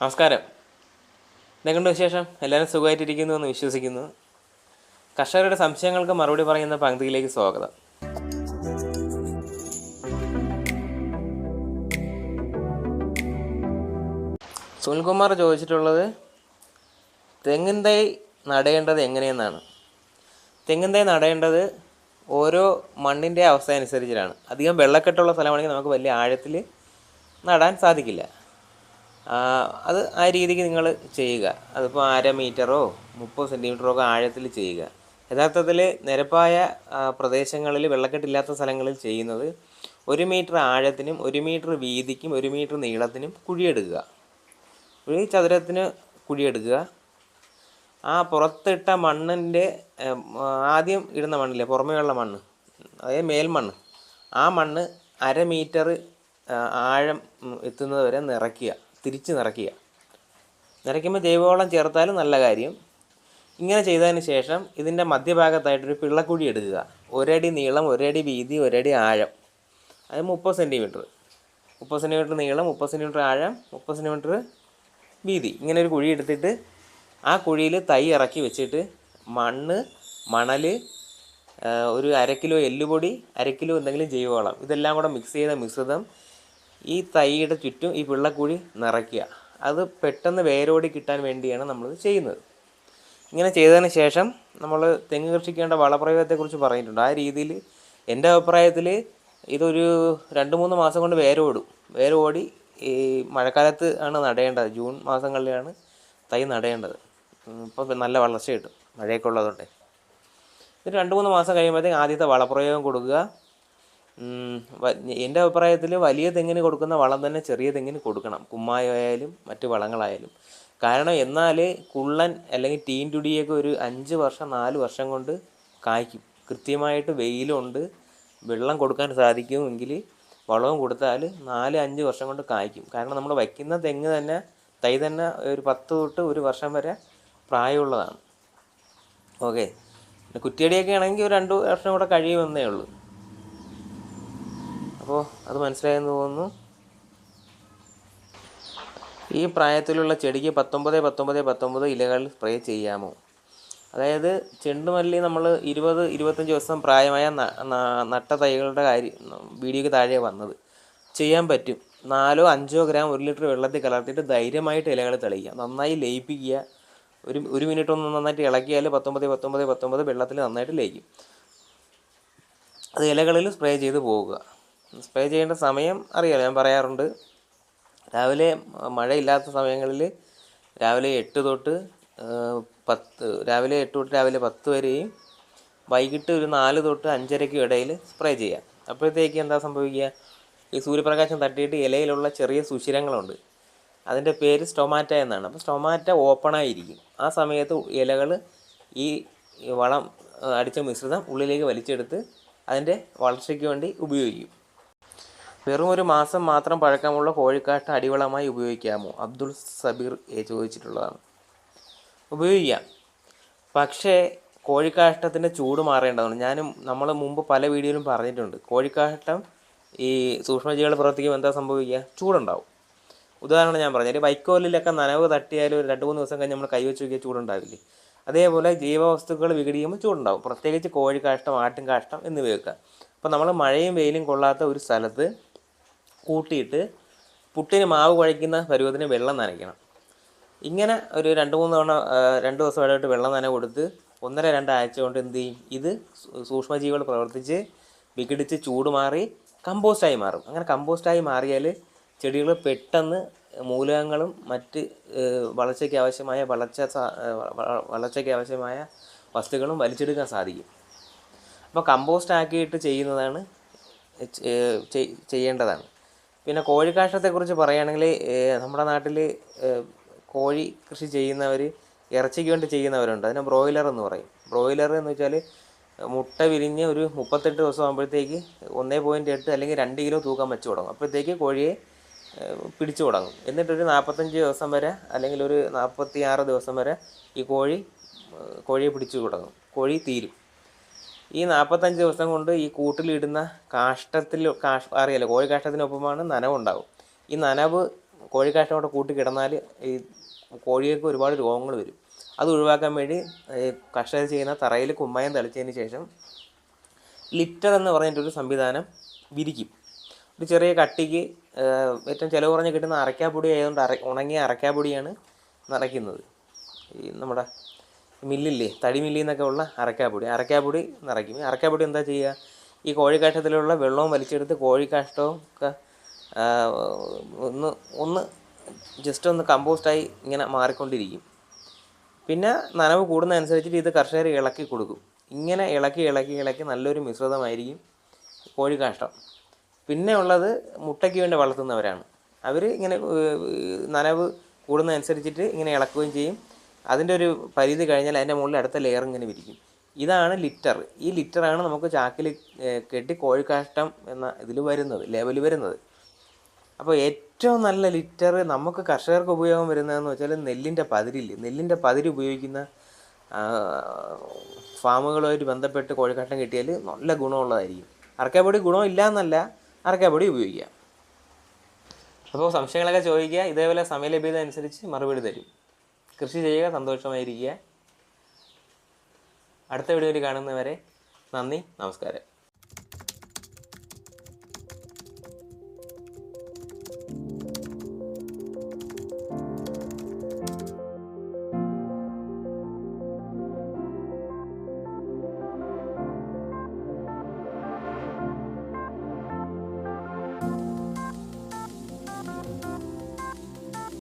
നമസ്കാരം. നിങ്ങളുടെ വിശേഷം? എല്ലാവരും സുഖമായിട്ടിരിക്കുന്നു എന്ന് വിശ്വസിക്കുന്നു. കർഷകരുടെ സംശയങ്ങൾക്ക് മറുപടി പറയുന്ന പങ്ക്തിയിലേക്ക് സ്വാഗതം. സുനിൽകുമാർ ചോദിച്ചിട്ടുള്ളത് തെങ്ങിൻ തൈ നടേണ്ടത് എങ്ങനെയെന്നാണ്. തെങ്ങിൻ തൈ നടേണ്ടത് ഓരോ മണ്ണിന്റെ അവസ്ഥ അനുസരിച്ചിട്ടാണ്. അധികം വെള്ളക്കെട്ടുള്ള സ്ഥലമാണെങ്കിൽ നമുക്ക് വലിയ ആഴത്തിൽ നടാൻ സാധിക്കില്ല. അത് ആ രീതിക്ക് നിങ്ങൾ ചെയ്യുക. അതിപ്പോൾ അര മീറ്ററോ മുപ്പത് സെന്റിമീറ്ററോ ഒക്കെ ആഴത്തിൽ ചെയ്യുക. യഥാർത്ഥത്തിൽ നിരപ്പായ പ്രദേശങ്ങളിൽ വെള്ളക്കെട്ടില്ലാത്ത സ്ഥലങ്ങളിൽ ചെയ്യുന്നത് ഒരു മീറ്റർ ആഴത്തിനും ഒരു മീറ്റർ വീതിക്കും ഒരു മീറ്റർ നീളത്തിനും കുഴിയെടുക്കുക. ഒരു ചതുരത്തിന് കുഴിയെടുക്കുക. ആ പുറത്തിട്ട മണ്ണിന്റെ ആദ്യം ഇടുന്ന മണ്ണില്ലേ പുറമേയുള്ള മണ്ണ് അതായത് മേൽമണ്ണ് ആ മണ്ണ് അര മീറ്റർ ആഴം എത്തുന്നത് വരെ നിറയ്ക്കുക. തിരിച്ച് നിറയ്ക്കുക നിറയ്ക്കുമ്പോൾ ജൈവവളം ചേർത്താലും നല്ല കാര്യം. ഇങ്ങനെ ചെയ്തതിന് ശേഷം ഇതിന്റെ മധ്യഭാഗത്തായിട്ടൊരു പിള്ളക്കുഴി എടുക്കുക. ഒരടി നീളം ഒരടി വീതി ഒരടി ആഴം. അത് മുപ്പത് സെന്റിമീറ്റർ. മുപ്പത് സെന്റിമീറ്റർ നീളം മുപ്പത് സെന്റിമീറ്റർ ആഴം മുപ്പത് സെന്റിമീറ്റർ വീതി. ഇങ്ങനെ ഒരു കുഴി എടുത്തിട്ട് ആ കുഴിയിൽ തൈ ഇറക്കി വെച്ചിട്ട് മണ്ണ് മണൽ ഒരു അര കിലോ എല്ലുപൊടി അര കിലോ എന്തെങ്കിലും ജൈവവളം. ഇതെല്ലാം കൂടെ മിക്സ് ചെയ്ത മിശ്രിതം ഈ തൈയുടെ ചുറ്റും ഈ പിള്ളക്കുഴി നിറയ്ക്കുക. അത് പെട്ടെന്ന് വേരോടി കിട്ടാൻ വേണ്ടിയാണ് നമ്മളിത് ചെയ്യുന്നത്. ഇങ്ങനെ ചെയ്തതിന് ശേഷം നമ്മൾ തെങ്ങ് കൃഷിക്കേണ്ട വളപ്രയോഗത്തെക്കുറിച്ച് പറഞ്ഞിട്ടുണ്ട്. ആ രീതിയിൽ എന്റെ അഭിപ്രായത്തിൽ ഇതൊരു രണ്ട് മൂന്ന് മാസം കൊണ്ട് വേരോടും. വേരോടി ഈ മഴക്കാലത്ത് ആണ് നടേണ്ടത്. ജൂൺ മാസങ്ങളിലാണ് തൈ നടേണ്ടത്. ഇപ്പോൾ നല്ല വളർച്ച കിട്ടും മഴയൊക്കെ ഉള്ളതുകൊണ്ട്. ഒരു രണ്ട് മൂന്ന് മാസം കഴിയുമ്പോഴത്തേക്കും ആദ്യത്തെ വളപ്രയോഗം കൊടുക്കുക. എന്റെ അഭിപ്രായത്തിൽ വലിയ തെങ്ങിന് കൊടുക്കുന്ന വളം തന്നെ ചെറിയ തെങ്ങിന് കൊടുക്കണം? കുമ്മായായാലും മറ്റ് വളങ്ങളായാലും. കാരണം എന്നാൽ കുള്ളൻ അല്ലെങ്കിൽ ടീൻ ടുടിയൊക്കെ ഒരു അഞ്ച് വർഷം നാല് വർഷം കൊണ്ട് കായ്ക്കും. കൃത്യമായിട്ട് വെയിലുണ്ട് വെള്ളം കൊടുക്കാൻ സാധിക്കുമെങ്കിൽ വളവും കൊടുത്താൽ നാല് അഞ്ച് വർഷം കൊണ്ട് കായ്ക്കും. കാരണം നമ്മൾ വയ്ക്കുന്ന തെങ്ങ് തന്നെ തൈ തന്നെ ഒരു പത്ത് തൊട്ട് ഒരു വർഷം വരെ പ്രായമുള്ളതാണ്. ഓക്കെ. കുറ്റിയടിയൊക്കെ ആണെങ്കിൽ ഒരു രണ്ട് വർഷം കൂടെ കഴിയുമെന്നേ ഉള്ളൂ. അപ്പോൾ അത് മനസ്സിലായെന്ന് തോന്നുന്നു. ഈ പ്രായത്തിലുള്ള ചെടിക്ക് പത്തൊമ്പത് പത്തൊമ്പത് പത്തൊമ്പത് ഇലകൾ സ്പ്രേ ചെയ്യാമോ? അതായത് ചെണ്ടുമല്ലി നമ്മൾ ഇരുപത് ഇരുപത്തഞ്ച് ദിവസം പ്രായമായ നട്ട തൈകളുടെ കാര്യം വീഡിയോയ്ക്ക് താഴെ വന്നത്. ചെയ്യാൻ പറ്റും. നാലോ അഞ്ചോ ഗ്രാം ഒരു ലിറ്റർ വെള്ളത്തിൽ കലർത്തിയിട്ട് ധൈര്യമായിട്ട് ഇലകൾ തെളിയിക്കുക. നന്നായി ലയിപ്പിക്കുക. ഒരു ഒരു മിനിറ്റ് ഒന്ന് നന്നായിട്ട് ഇളക്കിയാൽ പത്തൊമ്പത് പത്തൊമ്പത് പത്തൊമ്പത് വെള്ളത്തിൽ നന്നായിട്ട് ലയിക്കും. അത് ഇലകളിൽ സ്പ്രേ ചെയ്ത് പോവുക. സ്പ്രേ ചെയ്യേണ്ട സമയം അറിയാലോ ഞാൻ പറയാറുണ്ട്. രാവിലെ മഴയില്ലാത്ത സമയങ്ങളിൽ രാവിലെ എട്ട് തൊട്ട് പത്ത് രാവിലെ എട്ട് തൊട്ട് രാവിലെ പത്ത് വരെയും വൈകിട്ട് ഒരു നാല് തൊട്ട് അഞ്ചരയ്ക്കും ഇടയിൽ സ്പ്രേ ചെയ്യാം അപ്പോഴത്തേക്ക് എന്താ സംഭവിക്കുക? ഈ സൂര്യപ്രകാശം തട്ടിയിട്ട് ഇലയിലുള്ള ചെറിയ സുഷിരങ്ങളുണ്ട്. അതിന്റെ പേര് സ്റ്റൊമാറ്റ എന്നാണ്. അപ്പോൾ സ്റ്റൊമാറ്റ ഓപ്പണായിരിക്കും ആ സമയത്ത് ഇലകൾ ഈ വളം അടിച്ച മിശ്രിതം ഉള്ളിലേക്ക് വലിച്ചെടുത്ത് അതിന്റെ വളർച്ചയ്ക്ക് വേണ്ടി ഉപയോഗിക്കും. വെറും ഒരു മാസം മാത്രം പഴക്കമുള്ള കോഴിക്കാട്ട് അടിവളമായി ഉപയോഗിക്കാമോ? അബ്ദുൾ സബീർ ചോദിച്ചിട്ടുള്ളതാണ്. ഉപയോഗിക്കാം. പക്ഷേ കോഴിക്കാഷ്ടത്തിന്റെ ചൂട് മാറേണ്ടതാണ്. ഞാനും നമ്മൾ മുമ്പ് പല വീഡിയോയിലും പറഞ്ഞിട്ടുണ്ട്. കോഴിക്കാഷ്ടം ഈ സൂക്ഷ്മജീവികൾ പ്രവർത്തിക്കുമ്പോൾ എന്താ സംഭവിക്കുക? ചൂടുണ്ടാവും. ഉദാഹരണം ഞാൻ പറഞ്ഞു ഒരു വൈക്കോലിലൊക്കെ നനവ് തട്ടിയാലും ഒരു രണ്ട് മൂന്ന് ദിവസം കഴിഞ്ഞ് നമ്മൾ കൈവച്ച് നോക്കിയാൽ ചൂടുണ്ടാവില്ലേ? അതേപോലെ ജീവവസ്തുക്കൾ വിഘടിക്കുമ്പോൾ ചൂടുണ്ടാവും. പ്രത്യേകിച്ച് കോഴിക്കാഷ്ടം ആട്ടിൻ കാഷ്ടം എന്നിവയൊക്കെ. അപ്പോൾ നമ്മൾ മഴയും വെയിലും കൊള്ളാത്ത ഒരു സ്ഥലത്ത് കൂട്ടിയിട്ട് പുട്ടിന് മാവ് കുഴയ്ക്കുന്ന പരുവത്തിന് വെള്ളം നനയ്ക്കണം. ഇങ്ങനെ ഒരു രണ്ട് മൂന്ന് തവണ രണ്ട് ദിവസം ഇടവിട്ട് വെള്ളം നന കൊടുത്ത് ഒന്നര രണ്ടാഴ്ച കൊണ്ട് എന്ത് ചെയ്യും? ഇത് സൂക്ഷ്മജീവികൾ പ്രവർത്തിച്ച് വിഘടിച്ച് ചൂട് മാറി കമ്പോസ്റ്റായി മാറും. അങ്ങനെ കമ്പോസ്റ്റായി മാറിയാൽ ചെടികൾ പെട്ടെന്ന് മൂലകങ്ങളും മറ്റ് വളർച്ചയ്ക്ക് ആവശ്യമായ വളർച്ച വളർച്ചയ്ക്ക് ആവശ്യമായ വസ്തുക്കളും വലിച്ചെടുക്കാൻ സാധിക്കും. അപ്പോൾ കമ്പോസ്റ്റ് ആക്കിയിട്ട് ചെയ്യുന്നതാണ് ചെയ്യേണ്ടതാണ്. പിന്നെ കോഴിക്കാഷ്ടത്തെക്കുറിച്ച് പറയുകയാണെങ്കിൽ നമ്മുടെ നാട്ടിൽ കോഴി കൃഷി ചെയ്യുന്നവർ ഇറച്ചിക്ക് വേണ്ടി ചെയ്യുന്നവരുണ്ട്. അതിനെ ബ്രോയിലർ എന്ന് പറയും. ബ്രോയിലർ എന്ന് വെച്ചാൽ മുട്ട വിരിഞ്ഞ് ഒരു മുപ്പത്തെട്ട് ദിവസം ആകുമ്പോഴത്തേക്ക് ഒന്നേ പോയിന്റ് എട്ട് അല്ലെങ്കിൽ രണ്ട് കിലോ തൂക്കം വെച്ച് തുടങ്ങും. അപ്പോഴത്തേക്ക് കോഴിയെ പിടിച്ചു തുടങ്ങും. എന്നിട്ടൊരു നാൽപ്പത്തഞ്ച് ദിവസം വരെ അല്ലെങ്കിൽ ഒരു നാൽപ്പത്തി ആറ് ദിവസം വരെ ഈ കോഴി കോഴിയെ പിടിച്ചു തുടങ്ങും. കോഴി തീരും. ഈ നാൽപ്പത്തഞ്ച് ദിവസം കൊണ്ട് ഈ കൂട്ടിലിടുന്ന കാഷ്ടത്തിൽ കാഷ് അറിയാലോ കോഴി കാഷ്ടത്തിനൊപ്പമാണ് നനവുണ്ടാവും. ഈ നനവ് കോഴി കൂടെ കൂട്ടി കിടന്നാൽ ഈ കോഴികൾക്ക് ഒരുപാട് രോഗങ്ങൾ വരും. അത് ഒഴിവാക്കാൻ വേണ്ടി കർഷകർ ചെയ്യുന്ന തറയിൽ കുമ്മായം തളിച്ചതിന് ശേഷം ലിറ്റർ എന്ന് പറഞ്ഞിട്ടൊരു സംവിധാനം വിരിക്കും. ഒരു ചെറിയ കട്ടിക്ക് ഏറ്റവും ചിലവ് കുറഞ്ഞ് കിട്ടുന്ന അരക്കാപ്പൊടി ആയതുകൊണ്ട് അര ഉണങ്ങിയ അരക്കാപ്പൊടിയാണ് നിറയ്ക്കുന്നത് ഈ നമ്മുടെ മില്ലില്ലേ തടി മില്ലിൽ നിന്നൊക്കെ ഉള്ള അരക്കാപ്പൊടി. അരക്കാപ്പൊടി നിറയ്ക്കും. അരക്കാപ്പൊടി എന്താ ചെയ്യുക? ഈ കോഴിക്കാഷ്ടത്തിലുള്ള വെള്ളവും വലിച്ചെടുത്ത് കോഴിക്കാഷ്ടവും ഒക്കെ ഒന്ന് ഒന്ന് ജസ്റ്റ് ഒന്ന് കമ്പോസ്റ്റായി ഇങ്ങനെ മാറിക്കൊണ്ടിരിക്കും. പിന്നെ നനവ് കൂടുന്നതനുസരിച്ചിട്ട് ഇത് കർഷകർ ഇളക്കി കൊടുക്കും. ഇങ്ങനെ ഇളക്കി ഇളക്കി ഇളക്കി നല്ലൊരു മിശ്രിതമായിരിക്കും കോഴിക്കാഷ്ടം. പിന്നെ ഉള്ളത് മുട്ടയ്ക്ക് വേണ്ടി വളർത്തുന്നവരാണ്. അവർ ഇങ്ങനെ നനവ് കൂടുന്നതനുസരിച്ചിട്ട് ഇങ്ങനെ ഇളക്കുകയും ചെയ്യും. അതിന്റെ ഒരു പരിധി കഴിഞ്ഞാൽ അതിന്റെ മുകളിൽ അടുത്ത ലെയർ ഇങ്ങനെ വിരിക്കും. ഇതാണ് ലിറ്റർ ഈ ലിറ്ററാണ് നമുക്ക് ചാക്കിൽ കെട്ടി കോഴിക്കാഷ്ടം എന്ന ഇതിൽ വരുന്നത് ലെവൽ വരുന്നത്. അപ്പോൾ ഏറ്റവും നല്ല ലിറ്റർ നമുക്ക് കർഷകർക്ക് ഉപയോഗം വരുന്നതെന്ന് വെച്ചാൽ നെല്ലിന്റെ പതിരില്ല? നെല്ലിന്റെ പതിരി ഉപയോഗിക്കുന്ന ഫാമുകളുമായിട്ട് ബന്ധപ്പെട്ട് കോഴിക്കാട്ടം കിട്ടിയാൽ നല്ല ഗുണമുള്ളതായിരിക്കും. അറക്കാപ്പൊടി ഗുണമില്ല എന്നല്ല അറക്കാപ്പൊടി ഉപയോഗിക്കുക അപ്പോൾ സംശയങ്ങളൊക്കെ ചോദിക്കുക. ഇതേപോലെ സമയലഭ്യത അനുസരിച്ച് മറുപടി തരും. കൃഷി ചെയ്യുക സന്തോഷമായിരിക്കുക. അടുത്ത വീഡിയോയിൽ കാണുന്നവരെ നന്ദി നമസ്കാരം.